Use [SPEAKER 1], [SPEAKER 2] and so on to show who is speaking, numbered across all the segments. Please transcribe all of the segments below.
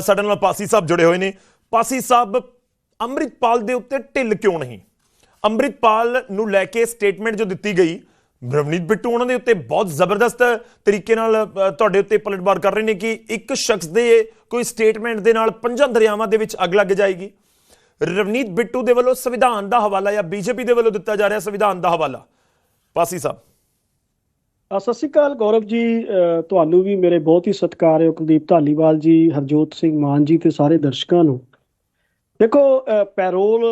[SPEAKER 1] ਸਾਡੇ ਨਾਲ ਪਾਸੀ ਸਾਹਿਬ ਜੁੜੇ ਹੋਏ ਨੇ। ਪਾਸੀ ਸਾਹਿਬ, ਅੰਮ੍ਰਿਤਪਾਲ ਦੇ ਉੱਤੇ ਢਿੱਲ ਕਿਉਂ ਨਹੀਂ? ਅੰਮ੍ਰਿਤਪਾਲ ਨੂੰ ਲੈ ਕੇ ਸਟੇਟਮੈਂਟ ਜੋ ਦਿੱਤੀ ਗਈ, ਰਵਨੀਤ ਬਿੱਟੂ ਉਹਨਾਂ ਦੇ ਉੱਤੇ ਬਹੁਤ ਜ਼ਬਰਦਸਤ ਤਰੀਕੇ ਨਾਲ ਤੁਹਾਡੇ ਉੱਤੇ ਪਲਟਵਾਰ ਕਰ ਰਹੇ ਨੇ ਕਿ ਇੱਕ ਸ਼ਖਸ ਦੇ ਕੋਈ ਸਟੇਟਮੈਂਟ ਦੇ ਨਾਲ ਪੰਜਾਂ ਦਰਿਆਵਾਂ ਦੇ ਵਿੱਚ ਅੱਗ ਲੱਗ ਜਾਏਗੀ। ਰਵਨੀਤ ਬਿੱਟੂ ਦੇ ਵੱਲੋਂ ਸੰਵਿਧਾਨ ਦਾ ਹਵਾਲਾ ਜਾਂ ਬੀਜੇਪੀ ਦੇ ਵੱਲੋਂ ਦਿੱਤਾ ਜਾ ਰਿਹਾ ਸੰਵਿਧਾਨ ਦਾ ਹਵਾਲਾ। ਪਾਸੀ ਸਾਹਿਬ।
[SPEAKER 2] ਸਤਿ ਸ਼੍ਰੀ ਅਕਾਲ ਗੌਰਵ ਜੀ ਤੁਹਾਨੂੰ ਵੀ ਮੇਰੇ ਬਹੁਤ ਹੀ ਸਤਿਕਾਰਯੋਗ ਕੁਲਦੀਪ ਢਾਲੀਵਾਲ ਜੀ ਹਰਜੋਤ ਸਿੰਘ ਮਾਨ ਜੀ ਤੇ ਸਾਰੇ ਦਰਸ਼ਕਾਂ ਨੂੰ। ਦੇਖੋ ਪੈਰੋਲ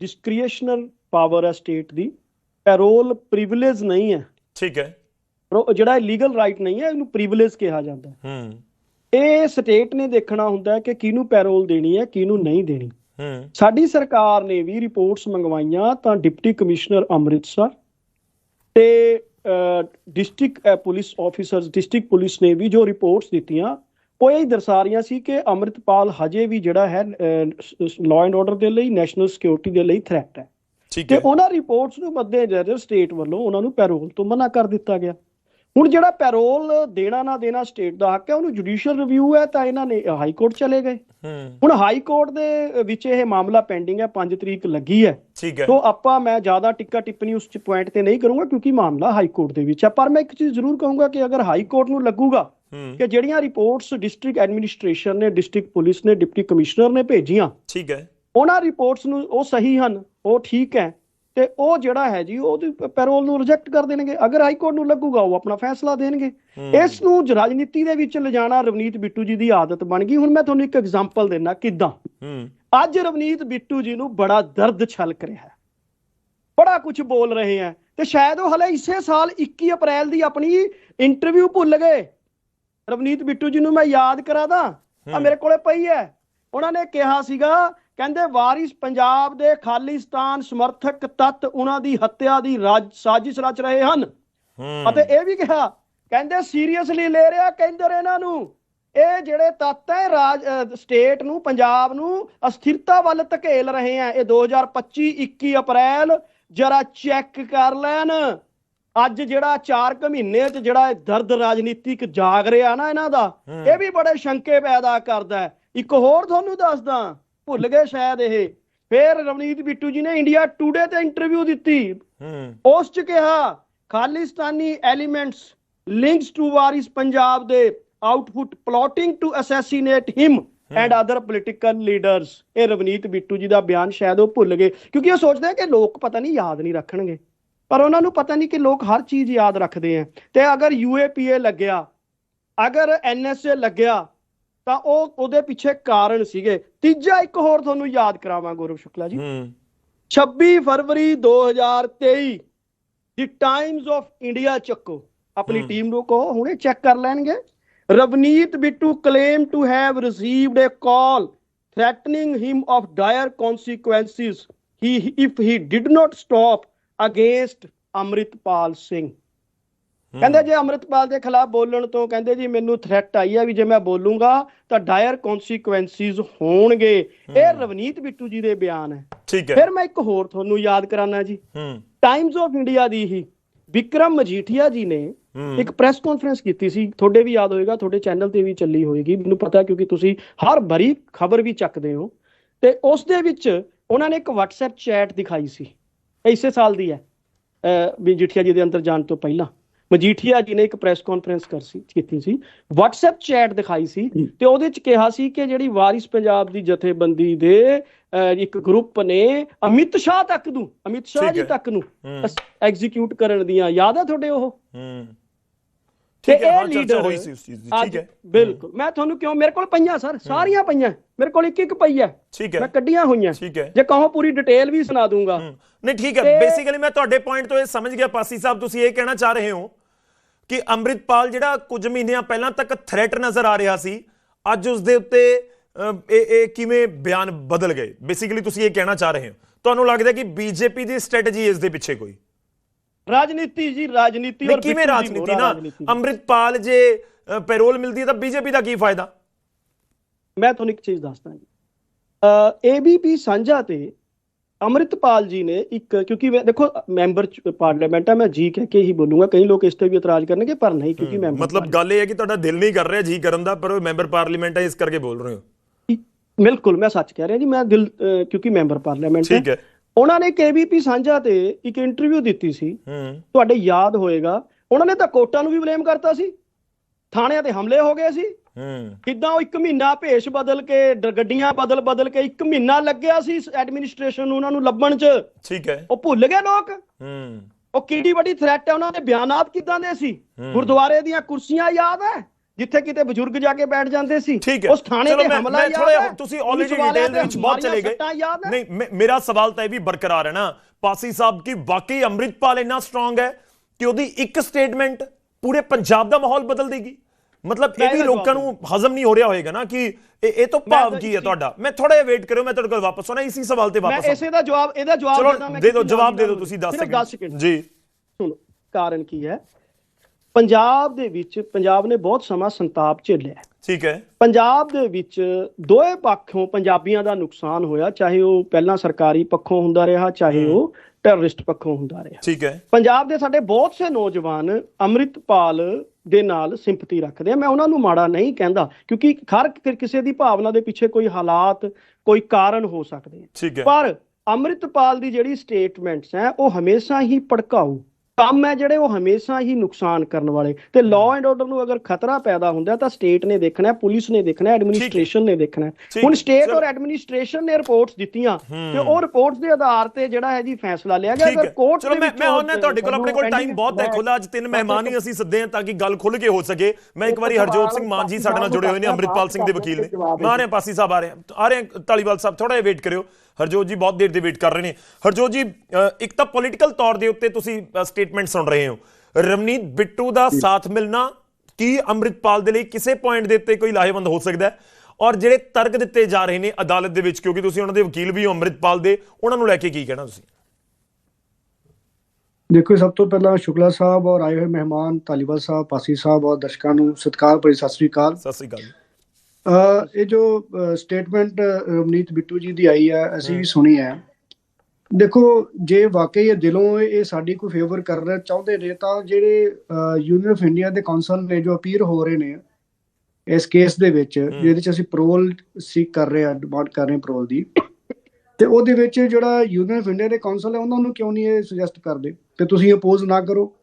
[SPEAKER 2] ਡਿਸਕ੍ਰੀਏਸ਼ਨਲ ਪਾਵਰ ਹੈ ਸਟੇਟ ਦੀ। ਪੈਰੋਲ ਪ੍ਰਿਵਿਲੇਜ ਨਹੀਂ ਹੈ।
[SPEAKER 1] ਠੀਕ ਹੈ।
[SPEAKER 2] ਜਿਹੜਾ ਲੀਗਲ ਰਾਈਟ ਨਹੀਂ ਹੈ ਇਹਨੂੰ ਪ੍ਰਿਵਿਲੇਜ ਕਿਹਾ ਜਾਂਦਾ ਹੈ।
[SPEAKER 1] ਹੂੰ।
[SPEAKER 2] ਇਹ ਸਟੇਟ ਨੇ ਦੇਖਣਾ ਹੁੰਦਾ ਹੈ ਕਿ ਕਿਹਨੂੰ ਪੈਰੋਲ ਦੇਣੀ ਹੈ ਕਿਹਨੂੰ ਨਹੀਂ ਦੇਣੀ।
[SPEAKER 1] ਹੂੰ।
[SPEAKER 2] ਸਾਡੀ ਸਰਕਾਰ ਨੇ ਵੀ ਰਿਪੋਰਟਸ ਮੰਗਵਾਈਆਂ ਤਾਂ ਡਿਪਟੀ ਕਮਿਸ਼ਨਰ ਅੰਮ੍ਰਿਤਸਰ ਤੇ district police officers district police ਨੇ ਵੀ ਜੋ ਰਿਪੋਰਟਸ ਦਿੱਤੀਆਂ ਉਹ ਇਹ ਦਰਸਾ ਰਹੀਆਂ ਸੀ ਕਿ ਅੰਮ੍ਰਿਤਪਾਲ ਹਜੇ ਵੀ ਜਿਹੜਾ ਹੈ ਲਾਅ ਐਂਡ ਆਰਡਰ ਦੇ ਲਈ ਨੈਸ਼ਨਲ ਸਿਕਿਉਰਿਟੀ ਦੇ ਲਈ ਥ੍ਰੈਟ ਹੈ।
[SPEAKER 1] ਠੀਕ
[SPEAKER 2] ਤੇ ਉਹਨਾਂ ਰਿਪੋਰਟਸ ਨੂੰ ਮੱਦੇਨਜ਼ਰ ਸਟੇਟ ਵੱਲੋਂ ਉਹਨਾਂ ਨੂੰ ਪੈਰੋਲ ਤੋਂ ਮਨਾ ਕਰ ਦਿੱਤਾ ਗਿਆ। ਹੁਣ ਜਿਹੜਾ ਪੈਰੋਲ ਦੇਣਾ ਨਾ ਦੇਣਾ ਸਟੇਟ ਦਾ ਹੱਕ ਹੈ ਉਹਨੂੰ ਜੁਡੀਸ਼ੀਅਲ ਰਿਵਿਊ ਹੈ ਤਾਂ ਇਹਨਾਂ ਨੇ ਹਾਈ ਕੋਰਟ ਚਲੇ ਗਏ। ਹੁਣ ਹਾਈ ਕੋਰਟ ਦੇ ਵਿੱਚ ਇਹ ਮਾਮਲਾ ਪੈਂਡਿੰਗ ਹੈ 5 ਤਰੀਕ ਲੱਗੀ ਹੈ।
[SPEAKER 1] ਠੀਕ ਹੈ।
[SPEAKER 2] ਤੋਂ ਆਪਾਂ ਮੈਂ ਜ਼ਿਆਦਾ ਟਿੱਕਾ ਟਿੱਪਣੀ ਉਸ ਪੁਆਇੰਟ ਤੇ ਨਹੀਂ ਕਰੂੰਗਾ ਕਿਉਂਕਿ ਮਾਮਲਾ ਹਾਈ ਕੋਰਟ ਦੇ ਵਿੱਚ ਹੈ। ਪਰ ਮੈਂ ਇੱਕ ਚੀਜ਼ ਜ਼ਰੂਰ ਕਹੂੰਗਾ ਕਿ ਅਗਰ ਹਾਈ ਕੋਰਟ ਨੂੰ ਲੱਗੂਗਾ ਕਿ ਜਿਹੜੀਆਂ ਰਿਪੋਰਟਸ ਡਿਸਟ੍ਰਿਕਟ ਐਡਮਿਨਿਸਟ੍ਰੇਸ਼ਨ ਨੇ ਡਿਸਟ੍ਰਿਕਟ ਪੁਲਿਸ ਨੇ ਡਿਪਟੀ ਕਮਿਸ਼ਨਰ ਨੇ ਭੇਜੀਆਂ
[SPEAKER 1] ਠੀਕ ਹੈ।
[SPEAKER 2] ਉਹਨਾਂ ਰਿਪੋਰਟਸ ਨੂੰ ਉਹ ਸਹੀ ਹਨ ਉਹ ਠੀਕ ਹੈ। ਤੇ ਉਹ ਜਿਹੜਾ ਹੈ ਜੀ ਉਹਦੀ ਪੈਰੋਲ ਨੂੰ ਰਿਜੈਕਟ ਕਰ ਦੇਣਗੇ। ਅਗਰ ਹਾਈ ਕੋਰਟ ਨੂੰ ਲੱਗੂਗਾ ਉਹ ਆਪਣਾ ਫੈਸਲਾ ਦੇਣਗੇ। ਇਸ ਨੂੰ ਰਾਜਨੀਤੀ ਦੇ ਵਿੱਚ ਲਿਜਾਣਾ ਰਵਨੀਤ ਬਿੱਟੂ ਜੀ ਦੀ ਆਦਤ ਬਣ ਗਈ। ਹੁਣ ਮੈਂ ਤੁਹਾਨੂੰ ਇੱਕ ਐਗਜ਼ਾਮਪਲ ਦੇਣਾ ਕਿਦਾਂ? ਅੱਜ ਰਵਨੀਤ ਬਿੱਟੂ ਜੀ ਨੂੰ ਬੜਾ ਦਰਦ ਛਲਕ ਰਿਹਾ ਹੈ। ਬੜਾ ਕੁਝ ਬੋਲ ਰਹੇ ਹੈ। ਤੇ ਸ਼ਾਇਦ ਉਹ ਹਲੇ ਇਸੇ ਸਾਲ 21 ਅਪ੍ਰੈਲ ਦੀ ਆਪਣੀ ਇੰਟਰਵਿਊ ਭੁੱਲ ਗਏ। ਰਵਨੀਤ ਬਿੱਟੂ ਜੀ ਨੂੰ ਮੈਂ ਯਾਦ ਕਰਾਦਾ। ਆ। ਮੇਰੇ ਕੋਲੇ ਪਈ ਹੈ। ਉਹਨਾਂ ਨੇ ਕਿਹਾ ਸੀਗਾ ਕਹਿੰਦੇ ਵਾਰਿਸ ਪੰਜਾਬ ਦੇ ਖਾਲਿਸਤਾਨ ਸਮਰਥਕ ਤੱਤ ਉਹਨਾਂ ਦੀ ਹੱਤਿਆ ਦੀ ਰਾਜ ਸਾਜ਼ਿਸ਼ ਰਚ ਰਹੇ ਹਨ। ਅਤੇ ਇਹ ਵੀ ਕਿਹਾ ਕਹਿੰਦੇ ਸੀਰੀਅਸਲੀ ਲੈ ਰਿਹਾ ਕੇਂਦਰ ਇਹਨਾਂ ਨੂੰ। ਇਹ ਜਿਹੜੇ ਤੱਤ ਹੈ ਰਾਜ ਸਟੇਟ ਨੂੰ ਪੰਜਾਬ ਨੂੰ ਅਸਥਿਰਤਾ ਵੱਲ ਧਕੇਲ ਰਹੇ ਆ। ਇਹ 2025 21 ਅਪ੍ਰੈਲ ਜਰਾ ਚੈੱਕ ਕਰ ਲੈਣ। ਅੱਜ ਜਿਹੜਾ 4 ਕੁ ਮਹੀਨੇ ਚ ਜਿਹੜਾ ਇਹ ਦਰਦ ਰਾਜਨੀਤਿਕ ਜਾਗ ਰਿਹਾ ਨਾ ਇਹਨਾਂ ਦਾ। ਇਹ ਵੀ ਬੜੇ ਸ਼ੰਕੇ ਪੈਦਾ ਕਰਦਾ ਇੱਕ ਹੋਰ ਤੁਹਾਨੂੰ ਦੱਸਦਾ ਭੁੱਲ ਗਏ ਸ਼ਾਇਦ ਇਹ। ਫੇਰ ਰਵਨੀਤ ਬਿੱਟੂ ਜੀ ਨੇ ਇੰਡੀਆ ਟੂਡੇ ਤੇ ਇੰਟਰਵਿਊ ਦਿੱਤੀ।
[SPEAKER 1] ਹੂੰ।
[SPEAKER 2] ਉਸ ਚ ਕਿਹਾ Khalistani elements links to Waris Punjab De outfit plotting to assassinate him and other political leaders. ਇਹ ਰਵਨੀਤ ਬਿੱਟੂ ਜੀ ਦਾ ਬਿਆਨ ਸ਼ਾਇਦ ਉਹ ਭੁੱਲ ਗਏ ਕਿਉਂਕਿ ਉਹ ਸੋਚਦੇ ਆ ਕਿ ਲੋਕ ਪਤਾ ਨਹੀਂ ਯਾਦ ਨਹੀਂ ਰੱਖਣਗੇ। ਪਰ ਉਹਨਾਂ ਨੂੰ ਪਤਾ ਨਹੀਂ ਕਿ ਲੋਕ ਹਰ ਚੀਜ਼ ਯਾਦ ਰੱਖਦੇ ਆ। ਤੇ ਅਗਰ ਯੂਏਪੀਏ ਲੱਗਿਆ ਅਗਰ ਐਨਐਸਏ ਲੱਗਿਆ ਤਾਂ ਉਹ ਉਹਦੇ ਪਿੱਛੇ ਕਾਰਨ ਸੀਗੇ। ਤੀਜਾ ਇੱਕ ਹੋਰ ਤੁਹਾਨੂੰ ਯਾਦ ਕਰਾਵਾਂ ਗੌਰਵ ਸ਼ੁਕਲਾ ਜੀ।
[SPEAKER 1] ਹੂੰ।
[SPEAKER 2] 26 ਫਰਵਰੀ 2023 ਦੀ ਟਾਈਮਜ਼ ਆਫ ਇੰਡੀਆ ਚੱਕੋ। ਆਪਣੀ। ਟੀਮ ਨੂੰ ਕਹੋ ਹੁਣੇ ਚੈੱਕ ਕਰ ਲੈਣਗੇ। Ravneet Bittu claim to have received a call threatening him of dire consequences he if he did not stop against Amritpal Singh ਕਹਿੰਦੇ ਜੇ ਅੰਮ੍ਰਿਤਪਾਲ ਦੇ ਖਿਲਾਫ ਬੋਲਣ ਤੋਂ ਕਹਿੰਦੇ ਜੀ ਮੈਨੂੰ ਥ੍ਰੈਟ ਆਈ ਹੈ ਵੀ ਜੇ ਮੈਂ ਬੋਲੂੰਗਾ ਤਾਂ ਡਾਇਰ ਕਨਸੀਕੁਐਂਸਿਸ ਹੋਣਗੇ। ਇਹ। ਰਵਨੀਤ ਬਿੱਟੂ ਜੀ ਦੇ ਬਿਆਨ ਹੈ।
[SPEAKER 1] ਠੀਕ ਹੈ।
[SPEAKER 2] ਫਿਰ ਮੈਂ ਇੱਕ ਹੋਰ ਤੁਹਾਨੂੰ ਯਾਦ ਕਰਾਨਾ ਜੀ।
[SPEAKER 1] ਹੂੰ।
[SPEAKER 2] ਟਾਈਮਜ਼ ਆਫ ਇੰਡੀਆ ਦੀ ਹੀ ਵਿਕਰਮ ਮਜੀਠੀਆ ਜੀ ਨੇ ਇੱਕ ਪ੍ਰੈਸ ਕਾਨਫਰੰਸ ਕੀਤੀ ਸੀ। ਤੁਹਾਡੇ ਵੀ ਯਾਦ ਹੋਏਗਾ ਤੁਹਾਡੇ ਚੈਨਲ ਤੇ ਵੀ ਚੱਲੀ ਹੋਏਗੀ। ਮੈਨੂੰ ਪਤਾ ਕਿਉਂਕਿ ਤੁਸੀਂ ਹਰ ਬਰੀ ਖਬਰ ਵੀ ਚੱਕਦੇ ਹੋ। ਤੇ ਉਸ ਦੇ ਵਿੱਚ ਉਹਨਾਂ ਨੇ ਇੱਕ WhatsApp ਚੈਟ ਦਿਖਾਈ ਸੀ। ਇਸੇ ਸਾਲ ਦੀ ਹੈ। ਮਜੀਠੀਆ ਜੀ ਦੇ ਅੰਦਰ ਜਾਣ ਤੋਂ ਪਹਿਲਾਂ। ਮਜੀਠੀਆ ਜੀ ਨੇ ਇੱਕ ਪ੍ਰੈਸ ਕਾਨਫਰੰਸ ਕਰ ਸੀ ਕੀਤੀ ਸੀ WhatsApp ਚੈਟ ਦਿਖਾਈ ਸੀ ਤੇ ਉਹਦੇ ਚ ਕਿਹਾ ਸੀ ਕਿ ਜਿਹੜੀ ਵਾਰਿਸ ਪੰਜਾਬ ਦੀ ਜਥੇਬੰਦੀ ਦੇ ਇੱਕ ਗਰੁੱਪ ਨੇ ਅਮਿਤ ਸ਼ਾਹ ਤੱਕ ਨੂੰ ਅਮਿਤ ਸ਼ਾਹ ਜੀ। ਤੱਕ ਨੂੰ ਐਗਜ਼ੀਕਿਊਟ ਕਰਨ ਦੀਆਂ ਯਾਦ ਆ ਤੁਹਾਡੇ ਉਹ?
[SPEAKER 1] ਹੂੰ।
[SPEAKER 2] ਤੇ
[SPEAKER 1] ਠੀਕ ਹੈ
[SPEAKER 2] ਇਹ
[SPEAKER 1] ਹਾਂ ਚਰਚਾ
[SPEAKER 2] ਲੀਡਰ
[SPEAKER 1] ਹੋਈ ਸੀ ਉਸ ਚੀਜ਼ ਦੀ। ਠੀਕ ਹੈ।
[SPEAKER 2] ਬਿਲਕੁਲ। ਮੈਂ ਤੁਹਾਨੂੰ ਕਿਉਂ ਮੇਰੇ ਕੋਲ ਪਈਆਂ ਸਰ ਸਾਰੀਆਂ ਪਈਆਂ ਮੇਰੇ ਕੋਲ ਇੱਕ ਇੱਕ ਪਈ ਹੈ।
[SPEAKER 1] ਠੀਕ
[SPEAKER 2] ਮੈਂ
[SPEAKER 1] ਹੈ
[SPEAKER 2] ਕੱਢੀਆਂ ਹੋਈਆਂ।
[SPEAKER 1] ਠੀਕ ਹੈ।
[SPEAKER 2] ਜੇ ਕਹੋ ਪੂਰੀ ਡਿਟੇਲ ਵੀ ਸੁਣਾ ਦੂੰਗਾ।
[SPEAKER 1] ਨਹੀਂ ਠੀਕ ਹੈ। ਬੇਸਿਕਲੀ ਮੈਂ ਤੁਹਾਡੇ ਪੁਆਇੰਟ ਤੋਂ ਇਹ ਸਮਝ ਗਿਆ ਪਾਸੀ ਸਾਹਿਬ ਤੁਸੀਂ ਇਹ ਕਹਿਣਾ ਚਾਹ ਰਹੇ ਹੋ ਕਿ ਅੰਮ੍ਰਿਤਪਾਲ ਜਿਹੜਾ ਕੁਝ ਮਹੀਨਿਆਂ ਪਹਿਲਾਂ ਤੱਕ ਥ੍ਰੈਟ ਨਜ਼ਰ ਆ ਰਿਹਾ ਸੀ ਅੱਜ ਉਸ ਦੇ ਉੱਤੇ ਇਹ ਇਹ ਕਿਵੇਂ ਬਿਆਨ ਬਦਲ ਗਏ? ਬੇਸਿਕਲੀ ਤੁਸੀਂ ਇਹ ਕਹਿਣਾ ਚਾਹ ਰਹੇ ਹੋ। ਤੁਹਾਨੂੰ ਲੱਗਦਾ ਕਿ ਬੀਜੇਪੀ ਦੀ ਸਟ੍ਰੈਟਜੀ ਇਸ ਦੇ ਪਿੱਛੇ ਕੋਈ?
[SPEAKER 2] ਰਾਜਨੀਤੀ ਜੀ ਰਾਜਨੀਤੀ ਔਰ
[SPEAKER 1] ਕਿਵੇਂ ਰਾਜਨੀਤੀ? ਨਾ। ਅੰਮ੍ਰਿਤਪਾਲ ਜੇ ਪੈਰੋਲ ਮਿਲਦੀ ਹੈ ਤਾਂ ਬੀਜੇਪੀ ਦਾ ਕੀ ਫਾਇਦਾ?
[SPEAKER 2] ਮੈਂ ਤੁਹਾਨੂੰ ਇੱਕ ਚੀਜ਼ ਦੱਸਦਾ ਜੀ। ਏਬੀਪੀ ਸਾਂਝਾ ਤੇ ਅੰਮ੍ਰਿਤਪਾਲ ਜੀ ਨੇ ਇੱਕ ਕਿਉਂਕਿ ਦੇਖੋ ਮੈਂਬਰ ਪਾਰਲੀਮੈਂਟ ਆ ਮੈਂ ਜੀ ਕਹਿ ਕੇ ਹੀ ਬੋਲੂੰਗਾ ਕਈ ਲੋਕ ਇਸ ਤੇ ਵੀ ਇਤਰਾਜ਼ ਕਰਨਗੇ ਪਰ ਨਹੀਂ ਕਿਉਂਕਿ ਮੈਂਬਰ
[SPEAKER 1] ਮਤਲਬ ਗੱਲ ਇਹ ਹੈ ਕਿ ਤੁਹਾਡਾ ਦਿਲ ਨਹੀਂ ਕਰ ਰਿਹਾ ਜੀ ਕਰਨ ਦਾ ਪਰ ਮੈਂਬਰ ਪਾਰਲੀਮੈਂਟ ਹੈ ਇਸ ਕਰਕੇ ਬੋਲ ਰਹੇ ਹੋ।
[SPEAKER 2] ਬਿਲਕੁਲ ਮੈਂ ਸੱਚ ਕਹਿ ਰਿਹਾ ਜੀ ਮੈਂ ਦਿਲ ਕਿਉਂਕਿ ਮੈਂਬਰ ਪਾਰਲੀਮੈਂਟ
[SPEAKER 1] ਠੀਕ ਹੈ।
[SPEAKER 2] ਉਹਨਾਂ ਨੇ ਕੇਬੀਪੀ ਸਾਂਝਾ ਤੇ ਇੱਕ ਇੰਟਰਵਿਊ ਦਿੱਤੀ ਸੀ। ਤੁਹਾਡੇ ਯਾਦ ਹੋਏਗਾ ਉਹਨਾਂ ਨੇ ਤਾਂ ਕੋਰਟਾਂ ਨੂੰ ਵੀ ਬਲੇਮ ਕਰਤਾ ਸੀ। ਥਾਣਿਆਂ ਤੇ ਹਮਲੇ ਹੋ ਗਏ ਸੀ।
[SPEAKER 1] ਹੂੰ।
[SPEAKER 2] ਕਿੱਦਾਂ ਉਹ ਇੱਕ ਮਹੀਨਾ ਭੇਸ਼ ਬਦਲ ਕੇ ਗੱਡੀਆਂ ਬਦਲ ਬਦਲ ਕੇ ਇੱਕ ਮਹੀਨਾ ਲੱਗਿਆ ਸੀ ਐਡਮਿਨਿਸਟ੍ਰੇਸ਼ਨ ਨੂੰ ਉਹਨਾਂ ਨੂੰ ਲੱਭਣ 'ਚ।
[SPEAKER 1] ਠੀਕ ਹੈ।
[SPEAKER 2] ਉਹ ਭੁੱਲ ਗਏ ਲੋਕ?
[SPEAKER 1] ਹੂੰ।
[SPEAKER 2] ਉਹ ਕਿੰਨੀ ਵੱਡੀ ਥ੍ਰੈਟ ਹੈ ਉਹਨਾਂ ਦੇ ਬਿਆਨਾਤ ਕਿੱਦਾਂ ਦੇ ਸੀ। ਗੁਰਦੁਆਰੇ ਦੀਆਂ ਕੁਰਸੀਆਂ ਯਾਦ ਹੈ? ਜਿੱਥੇ ਕਿਤੇ ਬਜ਼ੁਰਗ ਜਾ ਕੇ ਬੈਠ ਜਾਂਦੇ ਸੀ? ਉਸ ਥਾਣੇ ਤੇ ਹਮਲਾ ਯਾਦ ਹੈ?
[SPEAKER 1] ਤੁਸੀਂ ਆਲਰੇਡੀ ਡਿਟੇਲ ਦੇ ਵਿੱਚ ਬਹੁਤ ਚਲੇ ਗਏ। ਨਹੀਂ ਮੇਰਾ ਸਵਾਲ ਤਾਂ ਇਹ ਵੀ ਬਰਕਰਾਰ ਹੈ ਨਾ। ਪਾਸੀ ਸਾਹਿਬ ਕੀ ਵਾਕਈ ਅੰਮ੍ਰਿਤਪਾਲ ਇੰਨਾ ਸਟਰੋਂਗ ਹੈ ਕਿ ਉਹਦੀ ਇੱਕ ਸਟੇਟਮੈਂਟ ਪੂਰੇ ਪੰਜਾਬ ਦਾ ਮਾਹੌਲ ਬਦਲ ਦੇਗੀ? ਮਤਲਬ
[SPEAKER 2] ਮੈਂ
[SPEAKER 1] ਇਹ ਵੀ ਲੋਕਾਂ ਨੂੰ ਹਜ਼ਮ ਨਹੀਂ ਹੋ ਰਿਹਾ ਹੋਏਗਾ ਨਾ ਕਿ ਇਹ ਇਹ ਤੋਂ
[SPEAKER 2] ਮੈਂ
[SPEAKER 1] ਭਾਵ ਕੀ ਹੈ ਤੁਹਾਡਾ? ਮੈਂ ਥੋੜਾ ਜਿਹਾ ਵੇਟ ਕਰਿਓ ਮੈਂ ਤੁਹਾਡੇ ਕੋਲ ਵਾਪਸ ਆਉਣਾ ਇਸੇ ਸਵਾਲ ਤੇ
[SPEAKER 2] ਮੈਂ
[SPEAKER 1] ਵਾਪਸ ਆਉਣਾ।
[SPEAKER 2] ਇਸੇ ਦਾ ਜਵਾਬ ਇਹਦਾ ਜਵਾਬ ਦੇਦਾ ਮੈਂ
[SPEAKER 1] ਦੇ ਦਿਓ ਜਵਾਬ ਦੇ ਦਿਓ ਤੁਸੀਂ 10
[SPEAKER 2] ਸਿਰਫ 10
[SPEAKER 1] ਸੈਕਿੰਡ ਜੀ।
[SPEAKER 2] ਸੁਣੋ ਕਾਰਨ ਕੀ ਹੈ? ਪੰਜਾਬ ਦੇ ਵਿੱਚ ਪੰਜਾਬ ਨੇ ਬਹੁਤ ਸਮਾਂ ਸੰਤਾਪ ਝੇਲਿਆ।
[SPEAKER 1] ਠੀਕ ਹੈ।
[SPEAKER 2] ਪੰਜਾਬ ਦੇ ਵਿੱਚ ਦੋਏ ਪੱਖੋਂ ਪੰਜਾਬੀਆਂ ਦਾ ਨੁਕਸਾਨ ਹੋਇਆ ਚਾਹੇ ਉਹ ਪਹਿਲਾਂ ਸਰਕਾਰੀ ਪੱਖੋਂ ਹੁੰਦਾ ਰਿਹਾ ਚਾਹੇ ਉਹ ਟੈਰਰਿਸਟ ਪੱਖੋਂ ਹੁੰਦਾ ਰਿਹਾ।
[SPEAKER 1] ਠੀਕ ਹੈ।
[SPEAKER 2] ਪੰਜਾਬ ਦੇ ਸਾਡੇ ਬਹੁਤ ਸੇ ਨੌਜਵਾਨ ਅੰਮ੍ਰਿਤਪਾਲ ਦੇ ਨਾਲ ਸਿੰਪਥੀ ਰੱਖਦੇ ਆ। ਮੈਂ ਉਹਨਾਂ ਨੂੰ ਮਾੜਾ ਨਹੀਂ ਕਹਿੰਦਾ ਕਿਉਂਕਿ ਹਰ ਕਿਸੇ ਦੀ ਭਾਵਨਾ ਦੇ ਪਿੱਛੇ ਕੋਈ ਹਾਲਾਤ ਕੋਈ ਕਾਰਨ ਹੋ ਸਕਦੇ ਆ। ਪਰ ਅੰਮ੍ਰਿਤਪਾਲ ਦੀ ਜਿਹੜੀ ਸਟੇਟਮੈਂਟਸ ਹੈ ਉਹ ਹਮੇਸ਼ਾ ਹੀ ਭੜਕਾਊ। ਕੰਮ ਹੈ ਜਿਹੜੇ ਉਹ ਹਮੇਸ਼ਾ ਹੀ ਨੁਕਸਾਨ ਕਰਨ ਵਾਲੇ। ਤੇ ਲਾਅ ਐਂਡ ਆਰਡਰ ਨੂੰ ਅਗਰ ਖਤਰਾ ਪੈਦਾ ਹੁੰਦਾ ਤਾਂ ਸਟੇਟ ਨੇ ਦੇਖਣਾ ਹੈ ਪੁਲਿਸ ਨੇ ਦੇਖਣਾ ਹੈ। ਐਡਮਿਨਿਸਟ੍ਰੇਸ਼ਨ ਨੇ ਦੇਖਣਾ। ਹੁਣ ਸਟੇਟ। ਔਰ ਐਡਮਿਨਿਸਟ੍ਰੇਸ਼ਨ ਨੇ ਰਿਪੋਰਟਸ ਦਿੱਤੀਆਂ ਤੇ ਉਹ ਰਿਪੋਰਟਸ ਦੇ ਆਧਾਰ ਤੇ ਜਿਹੜਾ ਹੈ ਜੀ ਫੈਸਲਾ ਲਿਆ ਗਿਆ।
[SPEAKER 1] ਹੈ।
[SPEAKER 2] ਕੋਰਟ
[SPEAKER 1] ਚਲੋ ਮੈਂ ਮੈਂ ਆਉਣਾ ਤੁਹਾਡੇ ਕੋਲ ਆਪਣੇ ਕੋਲ ਟਾਈਮ ਬਹੁਤ ਹੈ। ਖੁੱਲਾ ਅੱਜ ਤਿੰਨ ਮਹਿਮਾਨ ਹੀ ਅਸੀਂ ਸੱਦੇ ਹਾਂ ਤਾਂ ਕਿ ਗੱਲ ਖੁੱਲ ਕੇ ਹੋ ਸਕੇ। ਮੈਂ ਇੱਕ ਵਾਰੀ ਹਰਜੋਤ ਸਿੰਘ ਮਾਨ ਜੀ ਸਾਡੇ ਨਾਲ ਜੁੜੇ ਹੋਏ ਨੇ ਅੰਮ੍ਰਿਤਪਾਲ ਸਿੰਘ ਦੇ ਵਕੀਲ ਨੇ। ਮੈਂ ਆ ਰਿਹਾ ਪਾਸੀ ਸਾਹਿਬ ਆ ਰਹੇ ਆ ਆ ਰਹੇ ਆ, ਧਾਲੀਵਾਲ ਸਾਹਿਬ ਥੋੜਾ ਜਿਹਾ ਵੇਟ ਕਰਿਓ। ਹਰਜੋਤ ਜੀ ਬਹੁਤ ਦੇਰ ਦੇ ਵੇਟ ਕਰ ਰਹੇ ਨੇ। ਹਰਜੋਤ ਜੀ ਇੱਕ ਤਾਂ ਪੋਲੀਟੀਕਲ ਤੌਰ ਦੇ ਉੱਤੇ ਤੁਸੀਂ ਸਟੇਟਮੈਂਟ ਸੁਣ ਰਹੇ ਹੋ। ਰਵਨੀਤ ਬਿੱਟੂ ਦਾ ਸਾਥ ਮਿਲਣਾ ਕੀ ਅੰਮ੍ਰਿਤਪਾਲ ਦੇ ਲਈ ਕਿਸੇ ਪੁਆਇੰਟ ਦੇ ਉੱਤੇ ਕੋਈ ਲਾਹੇਵੰਦ ਹੋ ਸਕਦਾ ਹੈ? ਔਰ ਜਿਹੜੇ ਤਰਕ ਦਿੱਤੇ ਜਾ ਰਹੇ ਨੇ ਅਦਾਲਤ ਦੇ ਵਿੱਚ ਕਿਉਂਕਿ ਤੁਸੀਂ ਉਹਨਾਂ ਦੇ ਵਕੀਲ ਵੀ ਹੋ ਅੰਮ੍ਰਿਤਪਾਲ ਦੇ ਉਹਨਾਂ ਨੂੰ ਲੈ ਕੇ ਕੀ ਕਹਿਣਾ ਤੁਸੀਂ?
[SPEAKER 3] ਦੇਖੋ ਸਭ ਤੋਂ ਪਹਿਲਾਂ ਸ਼ੁਕਲਾ ਸਾਹਿਬ ਔਰ ਆਏ ਹੋਏ ਮਹਿਮਾਨ ਤਾਲੀਵਾਲ ਸਾਹਿਬ ਪਾਸੀ ਸਾਹਿਬ ਔਰ ਦਰਸ਼ਕਾਂ ਨੂੰ ਸਤਿਕਾਰ ਭਰੀ ਸਤਿ ਸ੍ਰੀ ਅਕਾਲ।
[SPEAKER 1] ਸਤਿ ਸ੍ਰੀ ਅਕਾਲ
[SPEAKER 3] ਇਹ ਜੋ ਸਟੇਟਮੈਂਟ ਰਮਨੀਤ ਬਿੱਟੂ ਜੀ ਦੀ ਆਈ ਹੈ ਅਸੀਂ ਵੀ ਸੁਣੀ ਹੈ ਦੇਖੋ ਜੇ ਵਾਕਈ ਇਹ ਦਿਲੋਂ ਇਹ ਸਾਡੀ ਕੋਈ ਫੇਵਰ ਕਰਨਾ ਚਾਹੁੰਦੇ ਨੇ ਤਾਂ ਜਿਹੜੇ ਯੂਨੀਅਨ ਆਫ ਇੰਡੀਆ ਦੇ ਕੌਂਸਲ ਨੇ ਜੋ ਅਪੀਲ ਹੋ ਰਹੇ ਨੇ ਇਸ ਕੇਸ ਦੇ ਵਿੱਚ ਜਿਹਦੇ ਚ ਅਸੀਂ ਪ੍ਰੋਲ ਸੀਕ ਕਰ ਰਹੇ ਹਾਂ ਡਿਮਾਂਡ ਕਰ ਰਹੇ ਪ੍ਰੋਲ ਦੀ ਤੇ ਉਹਦੇ ਵਿੱਚ ਜਿਹੜਾ ਯੂਨੀਅਨ ਆਫ ਇੰਡੀਆ ਦੇ ਕੌਂਸਲ ਹੈ ਉਹਨਾਂ ਨੂੰ ਕਿਉਂ ਨਹੀਂ ਇਹ ਸੁਜੈਸਟ ਕਰਦੇ? ਤੇ ਤੁਸੀਂ ਅਪੋਜ਼ ਨਾ ਕਰੋ।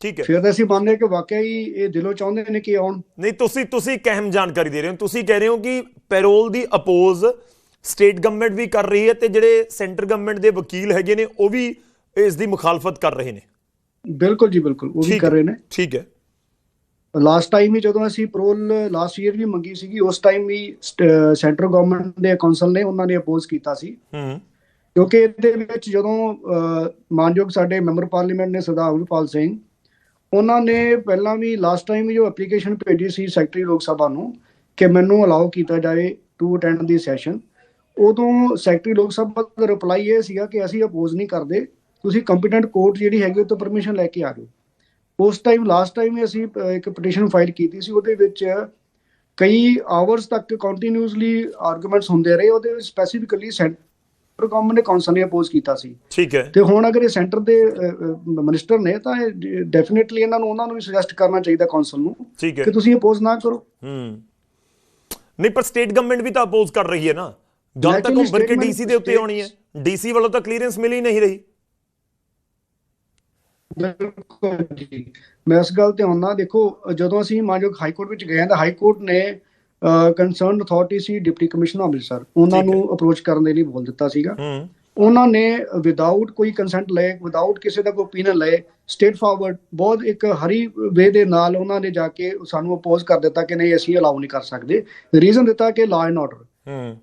[SPEAKER 1] ਠੀਕ ਹੈ।
[SPEAKER 3] ਫਿਰ ਤਾਂ ਅਸੀਂ ਮੰਨਦੇ ਕਿ ਵਾਕਈ ਇਹ ਦਿਲੋਂ ਚਾਹੁੰਦੇ ਨੇ ਕਿ ਆਉਣ।
[SPEAKER 1] ਨਹੀਂ ਤੁਸੀਂ ਤੁਸੀਂ ਇੱਕ ਅਹਿਮ ਜਾਣਕਾਰੀ ਦੇ ਰਹੇ ਹੋ। ਤੁਸੀਂ ਕਹਿ ਰਹੇ ਹੋ ਕਿ ਪੈਰੋਲ ਦੀ ਅਪੋਜ਼ ਸਟੇਟ ਗਵਰਨਮੈਂਟ ਵੀ ਕਰ ਰਹੀ ਹੈ ਤੇ ਜਿਹੜੇ ਸੈਂਟਰ ਗਵਰਨਮੈਂਟ ਦੇ ਵਕੀਲ ਹੈਗੇ ਨੇ ਉਹ ਵੀ ਇਸ ਦੀ ਮੁਖਾਲਫਤ ਕਰ ਰਹੇ ਨੇ।
[SPEAKER 3] ਬਿਲਕੁਲ ਜੀ ਬਿਲਕੁਲ। ਉਹ ਵੀ ਕਰ ਰਹੇ ਨੇ।
[SPEAKER 1] ਠੀਕ ਹੈ।
[SPEAKER 3] ਲਾਸਟ ਟਾਈਮ ਹੀ ਜਦੋਂ ਅਸੀਂ ਪ੍ਰੋਲ ਲਾਸਟ ਈਅਰ ਵੀ ਮੰਗੀ ਸੀਗੀ ਉਸ ਟਾਈਮ ਵੀ ਸੈਂਟਰ ਗਵਰਨਮੈਂਟ ਦੇ ਕੌਂਸਲ ਨੇ ਉਹਨਾਂ ਨੇ ਅਪੋਜ਼ ਕੀਤਾ ਸੀ।
[SPEAKER 1] ਹੂੰ।
[SPEAKER 3] ਕਿਉਂਕਿ ਇਹਦੇ ਵਿੱਚ ਜਦੋਂ ਮਾਨਯੋਗ ਸਾਡੇ ਮੈਂਬਰ ਪਾਰਲੀਮੈਂਟ ਨੇ ਸਰਦਾਰ ਅਮਰਪਾਲ ਸਿੰਘ ਉਹਨਾਂ ਨੇ ਪਹਿਲਾਂ ਵੀ ਲਾਸਟ ਟਾਈਮ ਜੋ ਐਪਲੀਕੇਸ਼ਨ ਭੇਜੀ ਸੀ ਸੈਕਟਰੀ ਲੋਕ ਸਭਾ ਨੂੰ ਕਿ ਮੈਨੂੰ ਅਲਾਉ ਕੀਤਾ ਜਾਏ ਟੂ ਅਟੈਂਡ ਦੀ ਸੈਸ਼ਨ ਉਦੋਂ ਸੈਕਟਰੀ ਲੋਕ ਸਭਾ ਦਾ ਰਿਪਲਾਈ ਇਹ ਸੀਗਾ ਕਿ ਅਸੀਂ ਅਪੋਜ਼ ਨਹੀਂ ਕਰਦੇ, ਤੁਸੀਂ ਕੰਪੀਟੈਂਟ ਕੋਰਟ ਜਿਹੜੀ ਹੈਗੀ ਉਹ ਤੋਂ ਪਰਮਿਸ਼ਨ ਲੈ ਕੇ ਆ ਜਾਓ। ਉਸ ਟਾਈਮ ਲਾਸਟ ਟਾਈਮ ਵੀ ਅਸੀਂ ਇੱਕ ਪਟੀਸ਼ਨ ਫਾਈਲ ਕੀਤੀ ਸੀ, ਉਹਦੇ ਵਿੱਚ ਕਈ ਆਵਰਸ ਤੱਕ ਕੰਟੀਨਿਊਸਲੀ ਆਰਗੂਮੈਂਟਸ ਹੁੰਦੇ ਰਹੇ, ਉਹਦੇ ਵਿੱਚ ਸਪੈਸੀਫਿਕਲੀ ਸੈਂਟਰ ਗਵਰਨਮੈਂਟ ਨੇ ਕੌਂਸਲ ਨੇ ਅਪੋਜ਼ ਕੀਤਾ ਸੀ।
[SPEAKER 1] ਠੀਕ ਹੈ।
[SPEAKER 3] ਤੇ ਹੁਣ ਅਗਰ ਇਹ ਸੈਂਟਰ ਦੇ ਮਿਨਿਸਟਰ ਨੇ ਤਾਂ ਡੈਫੀਨਿਟਲੀ ਇਹਨਾਂ ਨੂੰ ਉਹਨਾਂ ਨੂੰ ਵੀ ਸੁਜੈਸਟ ਕਰਨਾ ਚਾਹੀਦਾ ਕੌਂਸਲ ਨੂੰ ਕਿ ਤੁਸੀਂ ਅਪੋਜ਼ ਨਾ ਕਰੋ।
[SPEAKER 1] ਹੂੰ। ਨਹੀਂ ਪਰ ਸਟੇਟ ਗਵਰਨਮੈਂਟ ਵੀ ਤਾਂ ਅਪੋਜ਼ ਕਰ ਰਹੀ ਹੈ ਨਾ। ਗੱਲ ਤਾਂ
[SPEAKER 3] Actually,
[SPEAKER 1] ਘੁੰਮ ਕੇ ਡੀਸੀ ਦੇ ਉੱਤੇ ਆਉਣੀ ਹੈ। ਡੀਸੀ ਵੱਲੋਂ ਤਾਂ ਕਲੀਅਰੈਂਸ ਮਿਲ ਹੀ ਨਹੀਂ ਰਹੀ।
[SPEAKER 3] ਬਿਲਕੁਲ ਜੀ। ਮੈਂ ਇਸ ਗੱਲ ਤੇ ਆਉਣਾ ਦੇਖੋ ਜਦੋਂ ਅਸੀਂ ਮਾਨਯੋਗ ਹਾਈ ਕੋਰਟ ਵਿੱਚ ਗਏ ਤਾਂ ਹਾਈ ਕੋਰਟ ਨੇ ਕੰਸਰਨਡ ਅਥਾਰਟੀ ਸੀ ਡਿਪਟੀ ਕਮਿਸ਼ਨਰ ਅੰਮ੍ਰਿਤਸਰ। ਉਹਨਾਂ। ਨੂੰ ਅਪਰੋਚ ਕਰਨ ਦੇ ਲਈ ਬੋਲ ਦਿੱਤਾ ਸੀਗਾ। ਉਹਨਾਂ ਨੇ ਵਿਦਆਊਟ ਕੋਈ ਕੰਸੈਂਟ ਲਏ ਵਿਦਆਊਟ ਕਿਸੇ ਦਾ ਕੋਈ ਓਪੀਨੀਅਨ ਲਏ ਸਟੇਟ ਫਾਰਵਰਡ ਬਹੁਤ ਇੱਕ ਹਰੀ ਵੇ ਦੇ ਨਾਲ ਉਹਨਾਂ ਨੇ ਜਾ ਕੇ ਸਾਨੂੰ ਅਪੋਜ਼ ਕਰ ਦਿੱਤਾ ਕਿ ਨਹੀਂ ਅਸੀਂ ਅਲਾਉ ਨਹੀਂ ਕਰ ਸਕਦੇ। ਰੀਜ਼ਨ ਦਿੱਤਾ ਕਿ ਲਾਅ ਐਂਡ ਆਰਡਰ
[SPEAKER 1] ਹੂੰ।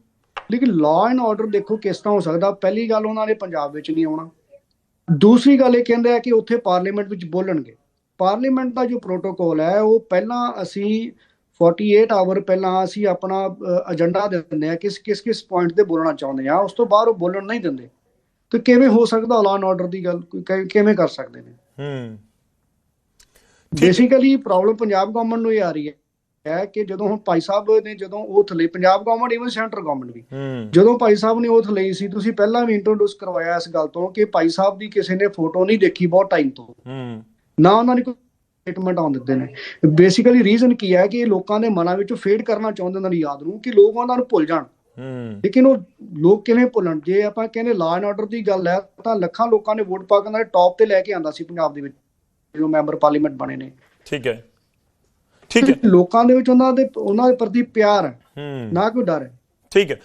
[SPEAKER 3] ਲੇਕਿਨ ਲਾਅ ਐਂਡ ਆਰਡਰ ਦੇਖੋ ਕਿਸ ਤਰ੍ਹਾਂ ਹੋ ਸਕਦਾ। ਪਹਿਲੀ ਗੱਲ ਉਹਨਾਂ ਨੇ ਪੰਜਾਬ ਵਿੱਚ ਨਹੀਂ ਆਉਣਾ। ਦੂਸਰੀ ਗੱਲ ਇਹ ਕਹਿੰਦੇ ਆ ਕਿ ਉੱਥੇ ਪਾਰਲੀਮੈਂਟ ਵਿੱਚ ਬੋਲਣਗੇ। ਪਾਰਲੀਮੈਂਟ ਦਾ ਜੋ ਪ੍ਰੋਟੋਕੋਲ ਹੈ ਉਹ ਪਹਿਲਾਂ ਅਸੀਂ 48 ਆਵਰ ਪਹਿਲਾਂ ਅਸੀਂ ਆਪਣਾ ਏਜੰਡਾ ਦਿੰਦੇ ਆ ਕਿਸ ਕਿਸ ਕਿਸ ਪੁਆਇੰਟ ਤੇ ਬੋਲਣਾ ਚਾਹੁੰਦੇ ਆ ਉਸ ਤੋਂ ਬਾਅਦ ਉਹ ਬੋਲਣ ਨਹੀਂ ਦਿੰਦੇ। ਤੇ ਕਿਵੇਂ ਹੋ ਸਕਦਾ ਲਾਅ ਐਂਡ ਆਰਡਰ ਦੀ ਗੱਲ? ਕਿਵੇਂ ਕਰ ਸਕਦੇ ਨੇ?
[SPEAKER 1] ਹੂੰ।
[SPEAKER 3] ਬੇਸਿਕਲੀ ਪ੍ਰੋਬਲਮ ਪੰਜਾਬ ਗਵਰਨਮੈਂਟ ਨੂੰ ਹੀ ਆ ਰਹੀ ਹੈ ਹੈ ਕਿ ਜਦੋਂ ਹੁਣ ਭਾਈ ਸਾਹਿਬ ਨੇ ਜਦੋਂ oath ਲਈ Punjab government even centre government ਵੀ। ਜਦੋਂ ਭਾਈ ਸਾਹਿਬ ਨੇ oath ਲਈ ਸੀ ਤੁਸੀਂ ਪਹਿਲਾਂ ਵੀ ਇੰਟਰੋਡਿਊਸ ਕਰਵਾਇਆ ਇਸ ਗੱਲ ਤੋਂ ਕਿ ਭਾਈ ਸਾਹਿਬ ਦੀ ਕਿਸੇ ਨੇ ਫੋਟੋ ਨਹੀਂ ਦੇਖੀ ਬਹੁਤ ਟਾਈਮ ਤੋਂ।
[SPEAKER 1] ਹੂੰ।
[SPEAKER 3] ਨਾ ਉਹਨਾਂ ਨੇ ਸਟੇਟਮੈਂਟ ਆਉਣ ਦਿੱਤੇ ਨੇ। ਬੇਸਿਕਲੀ ਰੀਜ਼ਨ ਕੀ ਹੈ ਕਿ ਇਹ ਲੋਕਾਂ ਦੇ ਮਨਾਂ ਵਿੱਚੋਂ ਫੇਡ ਕਰਨਾ ਚਾਹੁੰਦੇ ਦੀ ਯਾਦ ਨੂੰ ਕਿ ਲੋਕ ਉਹਨਾਂ ਨੂੰ ਭੁੱਲ ਜਾਣ। ਲੇਕਿਨ ਉਹ ਲੋਕ ਕਿਵੇਂ ਭੁੱਲਣ? ਜੇ ਆਪਾਂ ਕਹਿੰਦੇ ਲਾ ਐਂਡ ਆਰਡਰ ਦੀ ਗੱਲ ਹੈ ਤਾਂ ਲੱਖਾਂ ਲੋਕਾਂ ਨੇ ਵੋਟ ਪਾ ਕੇ ਉਹਨਾਂ ਦੇ ਟੌਪ ਤੇ ਲੈ ਕੇ ਆਂਦਾ ਸੀ ਪੰਜਾਬ ਦੇ ਵਿੱਚ ਜੋ ਮੈਂਬਰ ਪਾਰਲੀਮੈਂਟ ਬਣੇ ਨੇ।
[SPEAKER 1] ਠੀਕ ਹੈ। ਠੀਕ ਹੈ।
[SPEAKER 3] ਲੋਕਾਂ ਦੇ ਵਿੱਚ ਉਹਨਾਂ ਦੇ ਉਹਨਾਂ ਦੇ ਪ੍ਰਤੀ ਪਿਆਰ ਹੈ।
[SPEAKER 1] ਹੂੰ।
[SPEAKER 3] ਨਾ ਕੋਈ ਡਰ ਹੈ।
[SPEAKER 1] ਠੀਕ ਹੈ।